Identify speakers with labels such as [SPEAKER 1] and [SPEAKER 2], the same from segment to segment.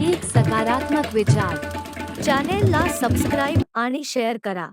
[SPEAKER 1] एक सकारात्मक विचार. चॅनेलला सबस्क्राईब आणि शेअर करा.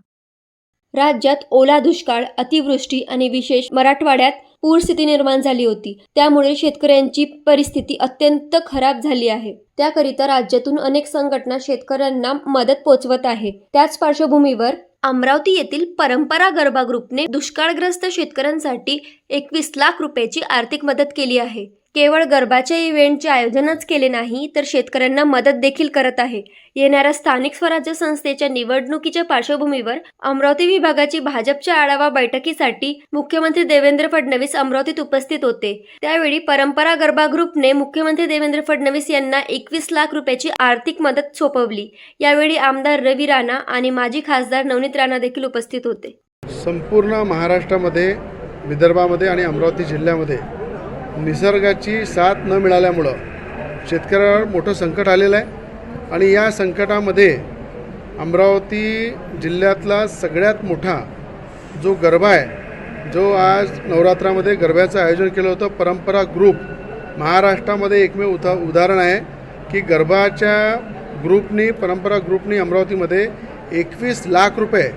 [SPEAKER 2] राज्यात ओला दुष्काळ अतिवृष्टी आणि विशेष मराठवाड्यात पूरस्थिती निर्माण झाली होती. त्यामुळे शेतकऱ्यांची परिस्थिती अत्यंत खराब झाली आहे. त्याकरिता राज्यातून अनेक संघटना शेतकऱ्यांना मदत पोचवत आहे. त्याच पार्श्वभूमीवर अमरावती येथील परंपरा गरबा ग्रुपने दुष्काळग्रस्त शेतकऱ्यांसाठी एकवीस लाख रुपयाची आर्थिक मदत केली आहे. केवळ गरबाच्या इव्हेंटचे आयोजनच केले नाही तर शेतकऱ्यांना मदत देखील करत आहे. येणाऱ्या स्थानिक स्वराज्य संस्थेच्या निवडणुकीच्या पार्श्वभूमीवर अमरावती विभागाची भाजपच्या आढावा बैठकीसाठी मुख्यमंत्री देवेंद्र फडणवीस अमरावतीत उपस्थित होते. त्यावेळी परंपरा गरबा ग्रुपने मुख्यमंत्री देवेंद्र फडणवीस यांना एकवीस लाख रुपयाची आर्थिक मदत सोपवली. यावेळी आमदार रवी राणा आणि माजी खासदार नवनीत राणा देखील उपस्थित होते.
[SPEAKER 3] संपूर्ण महाराष्ट्रामध्ये विदर्भामध्ये आणि अमरावती जिल्ह्यामध्ये निसर्गाची साथ न मिळाल्यामुळं शेतकऱ्यावर मोठं संकट आलेलं आहे. आणि या संकटामध्ये अमरावती जिल्ह्यातला सगळ्यात मोठा जो गरबा आहे जो आज नवरात्रामध्ये गरब्याचं आयोजन केलं होतं परंपरा ग्रुप महाराष्ट्रामध्ये एकमेव उदा उदाहरण आहे की गरबाच्या ग्रुपनी परंपरा ग्रुपनी अमरावतीमध्ये एकवीस लाख रुपये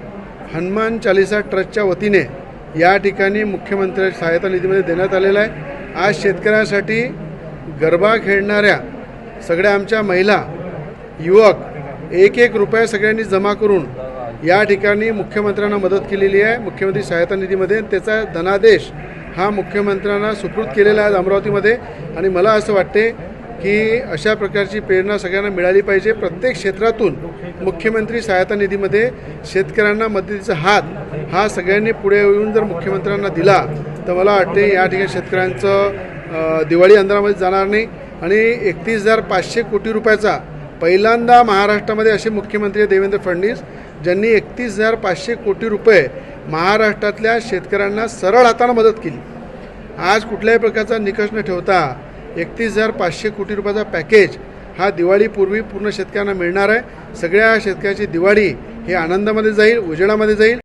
[SPEAKER 3] हनुमान चालिसा ट्रस्टच्या वतीने या ठिकाणी मुख्यमंत्री सहायता निधीमध्ये देण्यात आलेला आहे. आज शेतकऱ्यांसाठी गरबा खेळणाऱ्या सगळ्या आमच्या महिला युवक एक एक रुपये सगळ्यांनी जमा करून या ठिकाणी मुख्यमंत्र्यांना मदत केलेली आहे. मुख्यमंत्री सहायता निधीमध्ये त्याचा धनादेश हा मुख्यमंत्र्यांना सुपूर्द केलेला आहे अमरावतीमध्ये. आणि मला असं वाटते की अशा प्रकारची प्रेरणा सगळ्यांना मिळाली पाहिजे. प्रत्येक क्षेत्रातून मुख्यमंत्री सहायता निधीमध्ये शेतकऱ्यांना मदतीचा हात हा सगळ्यांनी पुढे येऊन जर मुख्यमंत्र्यांना दिला तर मला वाटते या ठिकाणी शेतकऱ्यांचं दिवाळी अंधारामध्ये जाणार नाही. आणि एकतीस हजार पाचशे कोटी रुपयाचा पहिल्यांदा महाराष्ट्रामध्ये असे मुख्यमंत्री देवेंद्र फडणवीस ज्यांनी एकतीस हजार पाचशे कोटी रुपये महाराष्ट्रातल्या शेतकऱ्यांना सरळ हाताने मदत केली. आज कुठल्याही प्रकारचा निकष न ठेवता एकतीस हजार पाचशे कोटी रुपयाचा पॅकेज हा दिवाळीपूर्वी पूर्ण शेतकऱ्यांना मिळणार आहे. सगळ्या शेतकऱ्याची दिवाळी ही आनंदामध्ये जाईल उजेडामध्ये जाईल.